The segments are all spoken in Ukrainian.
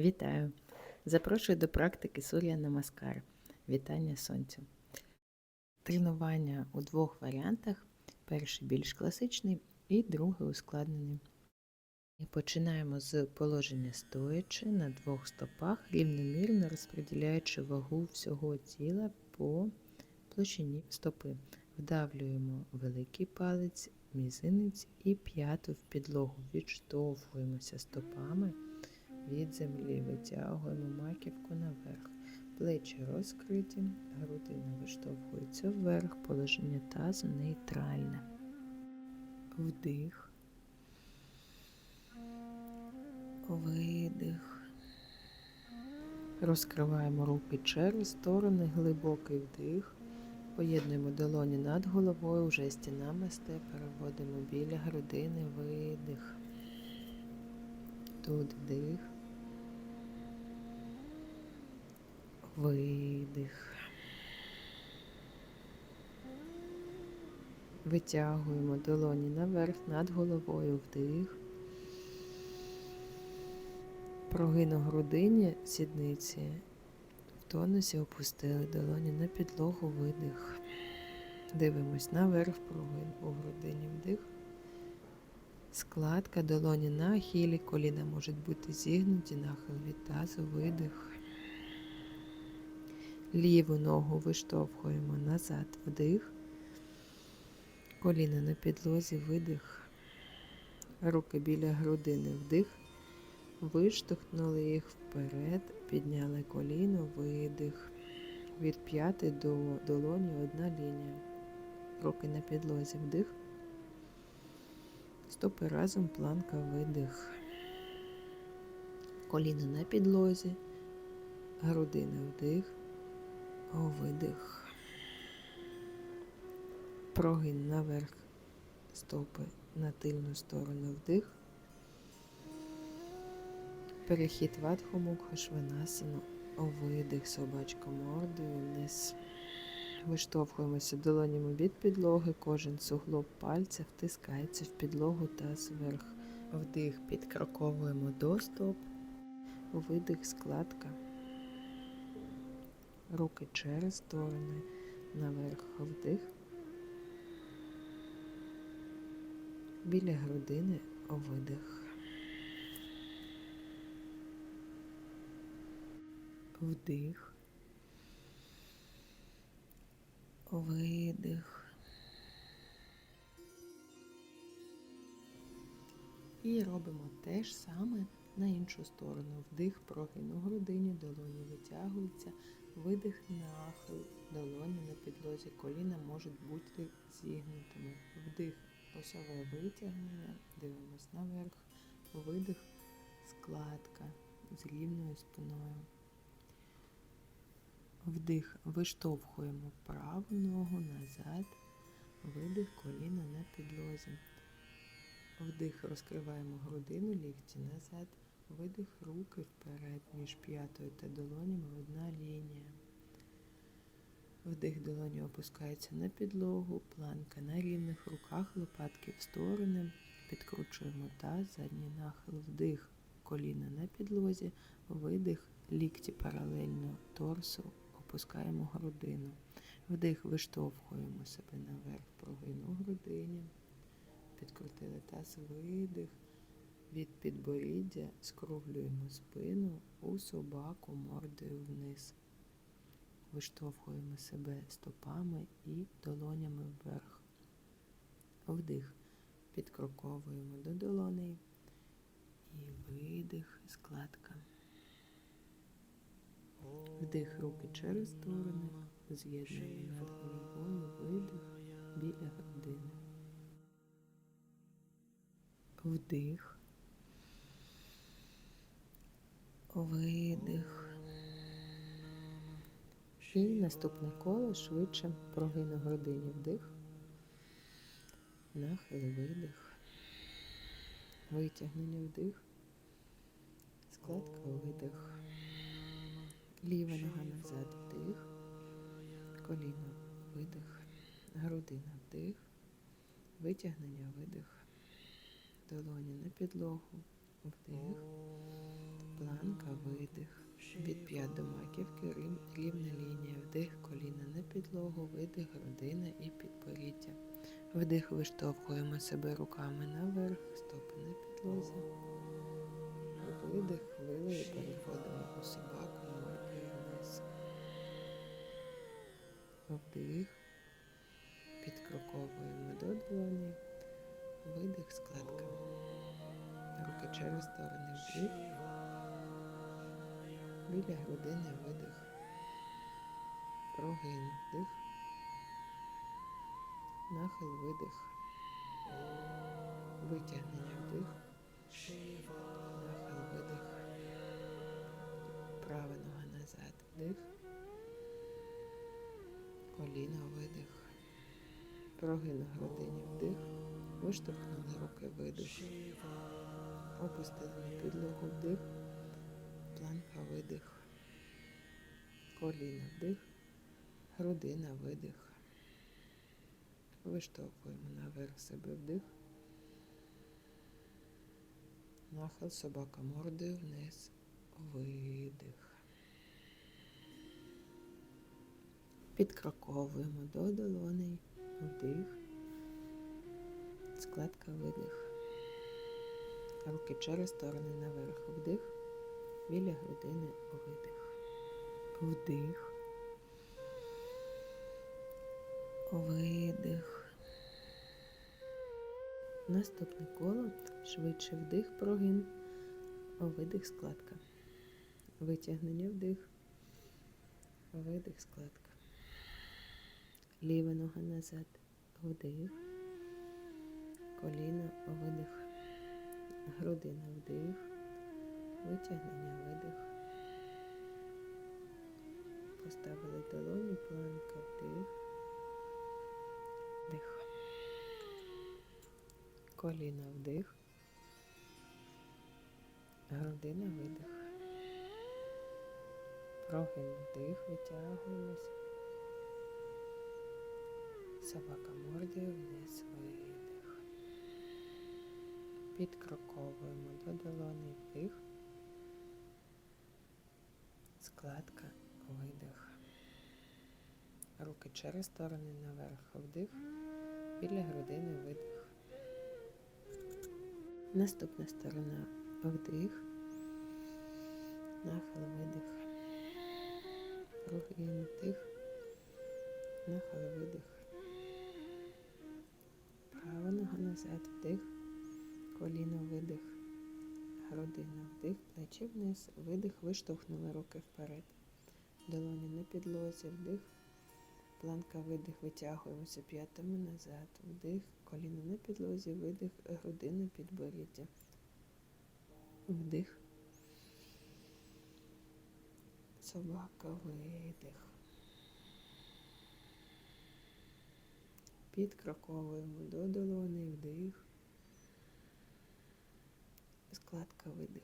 Вітаю! Запрошую до практики Сур'я Намаскар. Вітання сонцю. Тренування у двох варіантах. Перший більш класичний і другий ускладнений. Починаємо з положення стоячи на двох стопах, рівномірно розподіляючи вагу всього тіла по площині стопи. Вдавлюємо великий палець, мізинець і п'яту в підлогу. Відштовхуємося стопами від землі, витягуємо маківку наверх. Плечі розкриті, грудина виштовхується вверх, положення тазу нейтральне. Вдих. Видих. Розкриваємо руки через сторони, глибокий вдих. Поєднуємо долоні над головою, вже стінами сте, переводимо біля грудини, видих. Тут вдих. Видих. Витягуємо долоні наверх над головою вдих. Прогин у грудині сідниці. В тонусі опустили долоні на підлогу видих. Дивимось наверх прогин у грудині вдих. Складка долоні на ахілі, коліна можуть бути зігнуті, нахил від тазу, видих. Ліву ногу виштовхуємо назад, вдих. Коліна на підлозі, видих. Руки біля грудини, вдих. Виштовхнули їх вперед, підняли коліно, видих. Від п'яти до долоні одна лінія. Руки на підлозі, вдих. Стопи разом, планка, видих. Коліна на підлозі, грудина вдих, видих. Прогин наверх, стопи на тильну сторону вдих. Перехід в Адхомукха Шванасану, видих, собачка мордою вниз. Виштовхуємося долонями від підлоги, кожен суглоб пальця втискається в підлогу та зверх. Вдих підкроковуємо до стоп, видих, складка. Руки через сторони, наверх вдих. Біля грудини видих. Вдих. Видих. І робимо те ж саме на іншу сторону. Вдих, прогин у грудині, долоні витягуються, видих нахил, долоні на підлозі, коліна можуть бути зігнутими. Вдих, осове витягнення, дивимось наверх, видих, складка. З рівною спиною. Вдих, виштовхуємо праву ногу назад, видих. Коліна на підлозі. Вдих, розкриваємо грудину, лікті назад, видих. Руки вперед, між п'ятою та долонями. Одна лінія. Вдих долоні опускається на підлогу, планка на рівних руках, лопатки в сторони, підкручуємо таз, задній нахил, вдих, коліна на підлозі, видих, лікті паралельно торсу, опускаємо грудину. Вдих, виштовхуємо себе наверх, прогин у грудині. Підкрутили таз, видих. Від підборіддя скруглюємо спину у собаку мордою вниз. Виштовхуємо себе стопами і долонями вверх. Вдих. Підкроковуємо до долоней. І видих, складка. Вдих руки через сторони, з'єднуємо над головою, видих біля грудини. Вдих. Видих. І наступне коло швидше прогину грудині вдих. Нахил, видих. Витягнення вдих. Складка видих. Ліва нога назад вдих. Коліно видих. Грудина вдих. Витягнення видих. Долоні на підлогу. Вдих. Планка, видих. Від п'ят до маківки рівна лінія. Вдих, коліна на підлогу, видих, грудина і підборіддя. Вдих, виштовхуємо себе руками наверх, стопи на підлозі. Видих, хвилею переходимо у собаку, мордою вниз. Вдих. Підкроковуємо до долоні. Видих, складка. Руки через сторони вдих. Біля грудини видих. Прогин вдих. Нахил видих. Витягнення вдих. Нахил видих. Права нога назад вдих. Коліно видих. Прогин грудині вдих. Виштовхнули руки видих. Опустили на підлогу вдих. Планка видих. Коліна вдих. Грудина видих. Виштовхуємо наверх себе вдих. Нахил собака мордою вниз. Видих. Підкроковуємо до долоней. Вдих. Складка видих. Руки через сторони наверх. Вдих. Біля грудини видих. Вдих. Видих. Наступне коло. Швидше вдих, прогин. Видих, складка. Витягнення вдих. Видих, складка. Ліва нога назад. Вдих. Коліно, видих. Грудина вдих. Витягнення, видих. Поставили долоні, планка вдих. Вдих. Коліна вдих. Грудина видих. Прогин вдих, витягуємось. Собака мордою вниз видих. Підкроковуємо до долони вдих. Складка, видих. Руки через сторони наверх вдих. Біля грудини видих. Наступна сторона вдих. Нахил видих. Прогин вдих. Нахил видих. Права нога назад вдих. Коліно видих. Грудина вдих, плечі вниз, видих, виштовхнули руки вперед. Долоні на підлозі, вдих. Планка видих, витягуємося п'ятами назад. Вдих, коліно на підлозі, видих, грудина підборіддя. Вдих. Собака видих. Підкроковуємо до долони, вдих. Складка видих.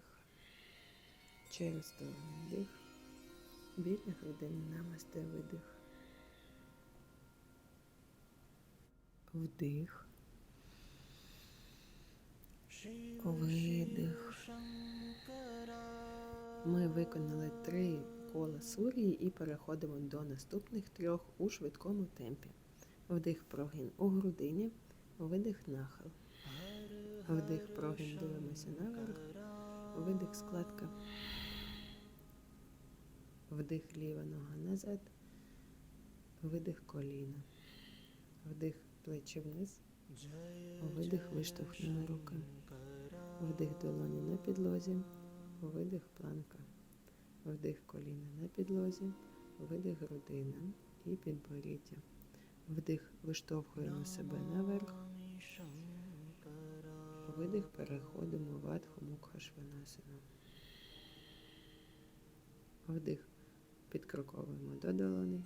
Через сторону вдих. Біля грудини намасте видих. Вдих. Видих. Ми виконали три кола сурії і переходимо до наступних трьох у швидкому темпі. Вдих прогин у грудині, видих нахил. Вдих прогин дивимося наверх. Видих складка. Вдих ліва нога назад. Видих коліна. Вдих плечі вниз. Видих виштовхнули руки. Вдих долоні на підлозі. Видих планка. Вдих коліна на підлозі. Видих грудина і підборіддя. Вдих виштовхуємо себе наверх. Видих переходимо в Адху Мукха. Вдих підкроковуємо до долони.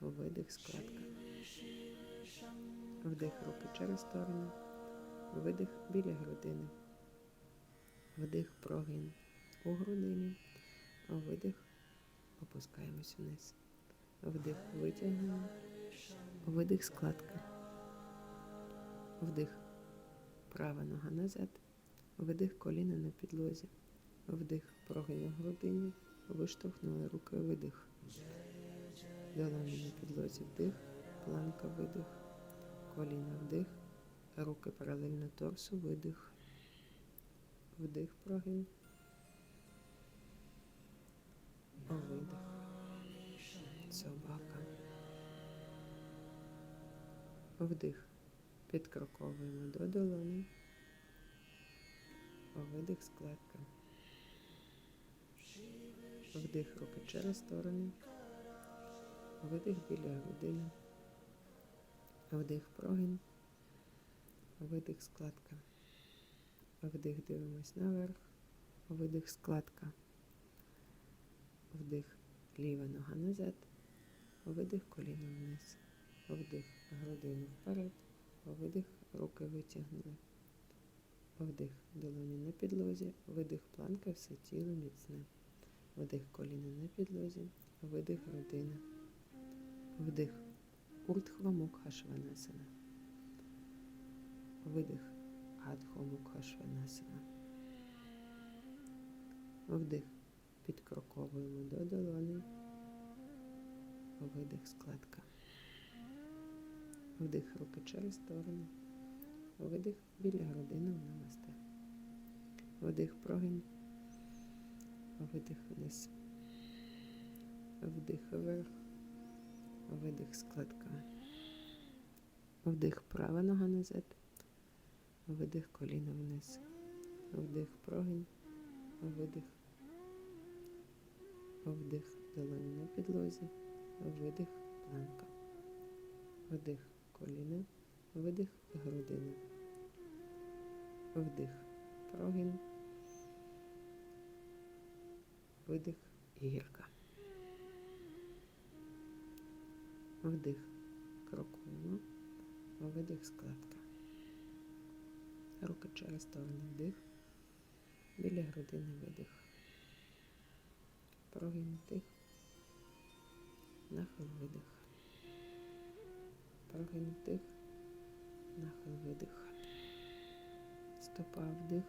Видих складка. Вдих руки через сторону. Видих біля грудини. Вдих прогин у грудині. Видих. Опускаємось вниз. Вдих витягнемо. Видих складки. Вдих. Права нога назад. Видих коліна на підлозі. Вдих, прогин у грудині. Виштовхнули руки, видих. Долоні на підлозі вдих, планка видих, коліна вдих, руки паралельно торсу, видих. Вдих, прогин. Видих. Собака. Вдих. Підкроковуємо до долоні. Видих складка. Вдих руки через сторони. Видих біля грудини. Вдих прогин. Видих складка. Вдих дивимось наверх. Видих складка. Вдих ліва нога назад. Видих коліно вниз. Вдих грудину вперед. Видих руки витягнули. Вдих долоні на підлозі. Видих планка, все тіло міцне. Вдих коліна на підлозі. Видих грудина. Вдих. Уртхва Мукха Шванасана. Видих. Мукха Вдих. Підкроковуємо до долони. Видих складка. Вдих руки через сторони. Видих біля грудини в намасте. Вдих прогин. Видих вниз. Вдих вверх. Видих складка. Вдих права нога назад. Видих коліно вниз. Вдих прогин. Видих. Вдих долоні на підлозі. Видих планка. Вдих коліна. Видих грудина. Вдих прогин. Видих гірка. Вдих крокуємо. Видих складка. Руки через сторони вдих. Біля грудини видих. Прогин вдих. Нахил видих. Прогин вдих. Нахил видих. Стопа вдих.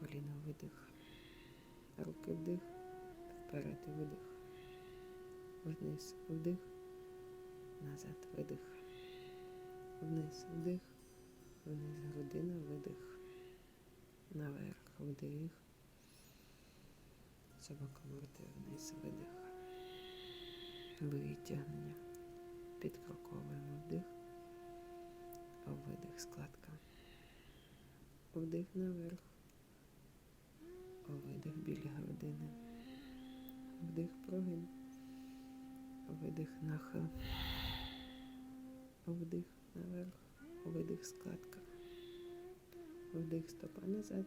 Коліно видих. Руки вдих. Вперед видих. Вниз вдих. Назад видих. Вниз вдих. Вниз грудина видих. Наверх вдих. Собака вниз видих. Витягнення. Підкроковуємо вдих. Видих складка. Вдих наверх. Видих біля грудини. Вдих прогин. Видих нахил. Вдих наверх. Видих складка. Вдих стопа назад.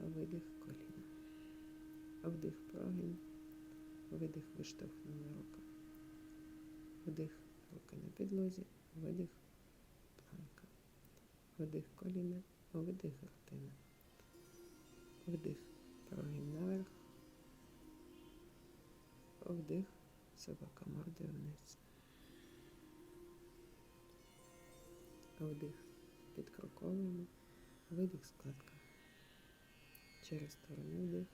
Видих коліна. Вдих прогин. Видих виштовхнули руки. Вдих руки на підлозі. Видих планка. Вдих коліна. Видих грудина. Вдих прогин наверх. Вдих. Собака морди вниз. Вдих. Підкроковуємо. Видих складка. Через сторону вдих.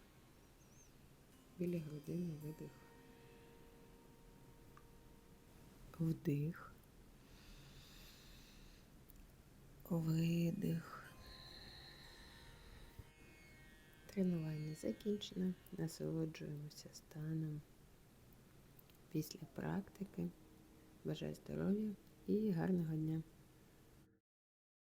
Біля грудини видих. Вдих. Видих. Тренування закінчено. Насолоджуємося станом після практики. Бажаю здоров'я і гарного дня!